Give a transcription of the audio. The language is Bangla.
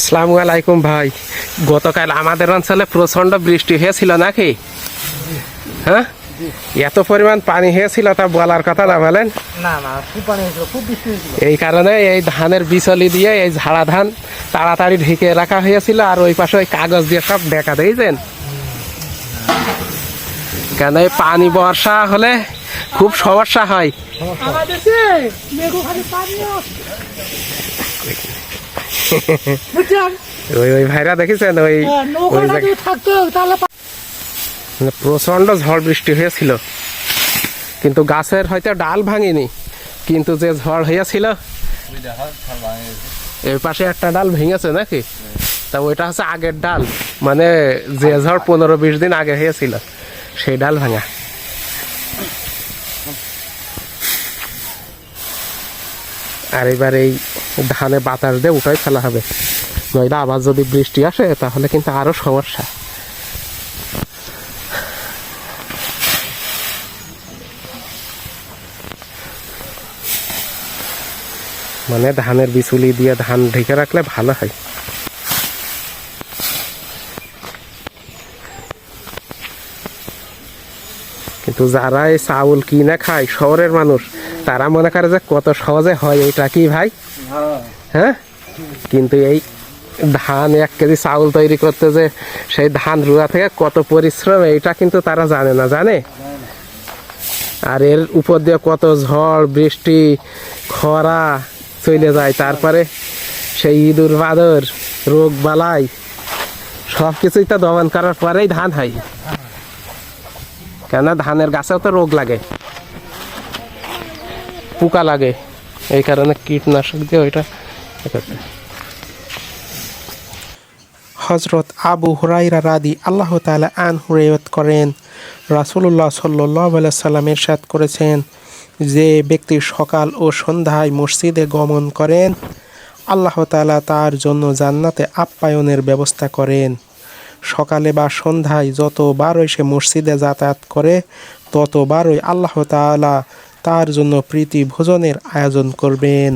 আসসালামু আলাইকুম ভাই। গতকাল আমাদের অঞ্চলে প্রচণ্ড বৃষ্টি হয়েছিল নাকি? হ্যাঁ? এত পরিমাণ পানি হয়েছিল তা বলার কথা না বলেন? এই কারণে এই ধানের বিচলি দিয়ে এই ঝাড়া ধান তাড়াতাড়ি ঢেকে রাখা হয়েছিল আর ওই পাশে ওই কাগজ দিয়ে সব দেখা দিয়েছেন। কেন এই পানি বর্ষা হলে খুব সমস্যা হয়। ওই ওই ভাইরা দেখেছেন? ওই হ্যাঁ, মানে প্রচণ্ড ঝড় বৃষ্টি হয়েছিল। কিন্তু গাছের হয়তো ডাল ভাঙেনি। কিন্তু যে ঝড় হয়েছিল এর পাশে একটা ডাল ভেঙেছে নাকি? তা ওইটা হচ্ছে আগের ডাল। মানে যে ঝড় পনেরো বিশ দিন আগে হয়েছিল সেই ডাল ভাঙা। আর এবার এই ধানে বাতাস দিয়ে উঠাই ফেলা হবে। নইলে আবার যদি বৃষ্টি আসে, তাহলে কিন্তু আরও সমস্যা। মানে ধানের বিচুলি দিয়ে ধান ঢেকে রাখলে ভালো হয়। কিন্তু যারা এই চাউল কিনে খায়, শহরের মানুষ, তারা মনে করে যে কত সহজে হয় এটা কি ভাই? হ্যাঁ? কিন্তু এই ধান এক কেজি চাউল তৈরি করতে যে সেই ধান রুয়া থেকে কত পরিশ্রম, এইটা কিন্তু তারা জানে না, জানে? আর এর উপর দিয়ে কত ঝড়, বৃষ্টি, খরা চলে যায়। তারপরে সেই ইঁদুর, বাদর, রোগ, বালাই, সব কিছুই তো দমন করার পরেই ধান হয়। কেন ধানের গাছেও তো রোগ লাগে, পোকা লাগে। এই কারণে কীটনাশক দিয়ে ওইটা। হজরত আবু হুরাইরা রাদি আল্লাহ তাআলা আন হুরাইয়ত করেন রাসূলুল্লাহ সাল্লাহ সাল্লাম এরশাদ করেছেন যে ব্যক্তি সকাল ও সন্ধ্যায় মসজিদে গমন করেন, আল্লাহ তাআলা তার জন্য জান্নাতে আপ্যায়নের ব্যবস্থা করেন সকালে বা সন্ধ্যায় যতবারই সে মসজিদে যাতায়াত করে, ততবারই আল্লাহ তাআলা তার জন্য প্রীতি ভোজনের আয়োজন করবেন।